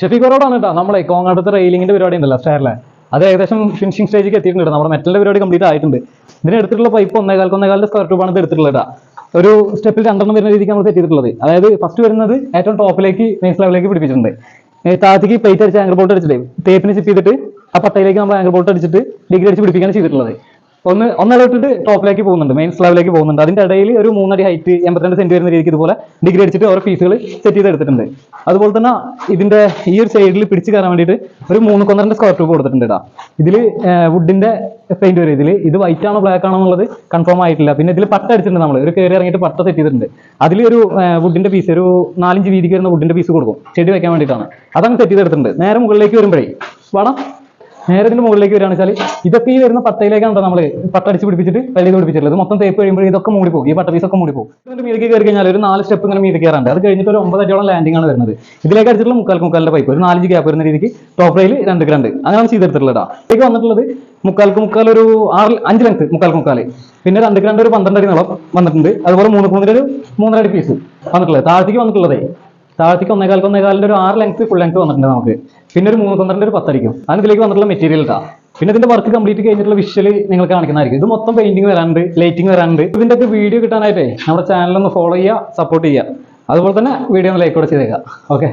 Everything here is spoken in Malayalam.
ഷെഫീഖ് റോഡാണ് കേട്ടോ നമ്മളെ കോങ്ങാട്ടത്തെ റെയിലിങ്ങിന്റെ പരിപാടി ഉണ്ടല്ലോ സ്റ്റയറിലെ അത് ഏകദേശം ഫിനിഷിംഗ് സ്റ്റേജിലേക്ക് എത്തിയിട്ടുണ്ട് നമ്മുടെ മെറ്റലിന്റെ പരിപാടി കംപ്ലീറ്റ് ആയിട്ടുണ്ട്. ഇതിന് എടുത്തിട്ടുള്ള പൈപ്പ് ഒന്നേകാൽക്ക് ഒന്നേകാലിന്റെ സ്ക്വയർ ട്യൂബാണ് ഇത് എടുത്തിട്ടുള്ളത് ഒരു സ്റ്റെപ്പിൽ രണ്ടെണ്ണം വരുന്ന രീതിക്ക് നമ്മൾ സെറ്റ് ചെയ്തിട്ടുള്ളത്. അതായത് ഫസ്റ്റ് വരുന്നത് ഏറ്റവും ടോപ്പിലേക്ക് മെയിൻസ് ലെവലിലേക്ക് പിടിപ്പിച്ചിട്ടുണ്ട്. താത്തിക്ക് പ്ലേറ്റ് അടിച്ച് ആങ്കർ ബോട്ട് അടിച്ചിട്ട് തേപ്പിന് ചിപ്പ് ചെയ്തിട്ട് ആ പട്ടയിലേക്ക് നമ്മൾ ആങ്കർ ബോട്ട് അടിച്ചിട്ട് ഡിഗ്രി അടിച്ച് പിടിപ്പിക്കുകയാണ് ചെയ്തിട്ടുള്ളത്. ഒന്ന് ഒന്നര ടോപ്പിലേക്ക് പോകുന്നുണ്ട്. മെയിൻ സ്ലാബിലേക്ക് പോകുന്നുണ്ട്. അതിന്റെ ഇടയിൽ ഒരു മൂന്നടി ഹൈറ്റ് എൺപത്തിരണ്ട് സെന്റ് വരുന്ന രീതിക്ക് ഇതുപോലെ ഡിഗ്രി അടിച്ചിട്ട് ഓരോ പീസുകൾ സെറ്റ് ചെയ്ത് എടുത്തിട്ടുണ്ട്. അതുപോലെ തന്നെ ഇതിന്റെ ഈ ഒരു സൈഡിൽ പിടിച്ച് കയറാൻ വേണ്ടിയിട്ട് ഒരു മൂന്ന് കൊന്നരന്റെ സ്ക്വയർ ട്യൂബ് കൊടുത്തിട്ടുണ്ട് കേട്ടോ ഇതിൽ വുഡിന്റെ പെയിന്റ് വരും. ഇതിൽ ഇത് വൈറ്റ് ആണോ ബ്ലാക്ക് ആണോ എന്നുള്ളത് കൺഫേം ആയിട്ടില്ല. പിന്നെ ഇതിൽ പട്ട അടിച്ചിട്ടുണ്ട് നമ്മൾ ഒരു കയറി ഇറങ്ങിയിട്ട് പട്ട സെറ്റ് ചെയ്തിട്ടുണ്ട്. അതിൽ ഒരു വുഡിന്റെ പീസ് ഒരു നാലഞ്ച് വീതിക്ക് വരുന്ന വുഡിന്റെ പീസ് കൊടുക്കും. ചെടി വെക്കാൻ വേണ്ടിയിട്ടാണ്. അതങ്ങ് സെറ്റ് ചെയ്തെടുത്തിട്ടുണ്ട്. നേരെ മുകളിലേക്ക് വരുമ്പോഴേ വേണം നേരെ ഇതിന്റെ മുകളിലേക്ക് വരികയാണ് വെച്ചാൽ ഇതൊക്കെ ഈ വരുന്ന പട്ടയിലേക്കാണ് നമ്മൾ പട്ട അടിച്ച് പിടിപ്പിച്ചിട്ട് വെള്ളി പിടിപ്പിച്ചിട്ടുള്ളത്. മൊത്തം തേപ്പ് കഴിയുമ്പോൾ ഇതൊക്കെ മൂടി പോകും. ഈ പട്ട ഒക്കെ മൂടി പോകും ഇതിന്റെ മീതിക്ക് കയറി കഴിഞ്ഞാൽ ഒരു നാല് സ്റ്റെപ്പ് ഇങ്ങനെ മീതി കയറാണ്ട് അത് കഴിഞ്ഞിട്ട് ഒരു ഒമ്പത് അടിയോളം ലാൻഡിംഗ് ആണ് വരുന്നത്. ഇതിലേക്ക് അടിച്ചിട്ടുള്ള മുക്കാൽ മുക്കാലിന്റെ പൈപ്പ് ഒരു നാലഞ്ച് ഗ്യാപ്പ് വരുന്ന രീതിക്ക് ടോപ്പ് റെയിൽ രണ്ട് ഗ്രണ്ട്. അങ്ങനെയാണ് ചെയ്തെടുത്തിട്ടുള്ളത്. ഇതിലേക്ക് വന്നിട്ടുള്ളത് മുക്കാൽക്ക് മുക്കാൽ ഒരു ആറ് അഞ്ച് ലെങ്ത് മുക്കാൽക്ക് മുക്കാൽ പിന്നെ രണ്ട് ഗ്രണ്ട് ഒരു പന്ത്രണ്ട് അടി നീളം വന്നിട്ടുണ്ട്. അതുപോലെ മൂന്ന് മൂന്നര ഒരു മൂന്നര അടി പീസ് വന്നിട്ടുള്ളത്. താഴത്തേക്ക് വന്നിട്ടുള്ളതേ. താഴത്തേക്ക് ഒന്നേകാൽക്ക് ഒന്നേകാലിന്റെ ഒരു ആറ് ലെങ്ത് ഫുൾ ലെങ്ത് വന്നിട്ടുണ്ട് നമുക്ക്. പിന്നെ ഒരു മൂന്ന് പന്ത്രണ്ട് ഒരു പത്തായിരിക്കും അതിന് ഇതിലേക്ക് വന്നിട്ടുള്ള മെറ്റീരിയൽ ഇട്ടാ പിന്നെ ഇതിന്റെ വർക്ക് കംപ്ലീറ്റ് കഴിഞ്ഞിട്ടുള്ള വിഷ്വൽ നിങ്ങൾ കാണിക്കുന്നതായിരിക്കും. ഇത് മൊത്തം പെയിന്റിങ് വരാനുണ്ട് ലൈറ്റിംഗ് വരാനുണ്ട്. ഇതിന്റെ ഒക്കെ വീഡിയോ കിട്ടാനായിട്ടേ നമ്മുടെ ചാനലൊന്ന് ഫോളോ ചെയ്യുക സപ്പോർട്ട് ചെയ്യുക. അതുപോലെ തന്നെ വീഡിയോ ഒന്ന് ലൈക്ക് കൂടെ ചെയ്തേക്കാം ഓക്കെ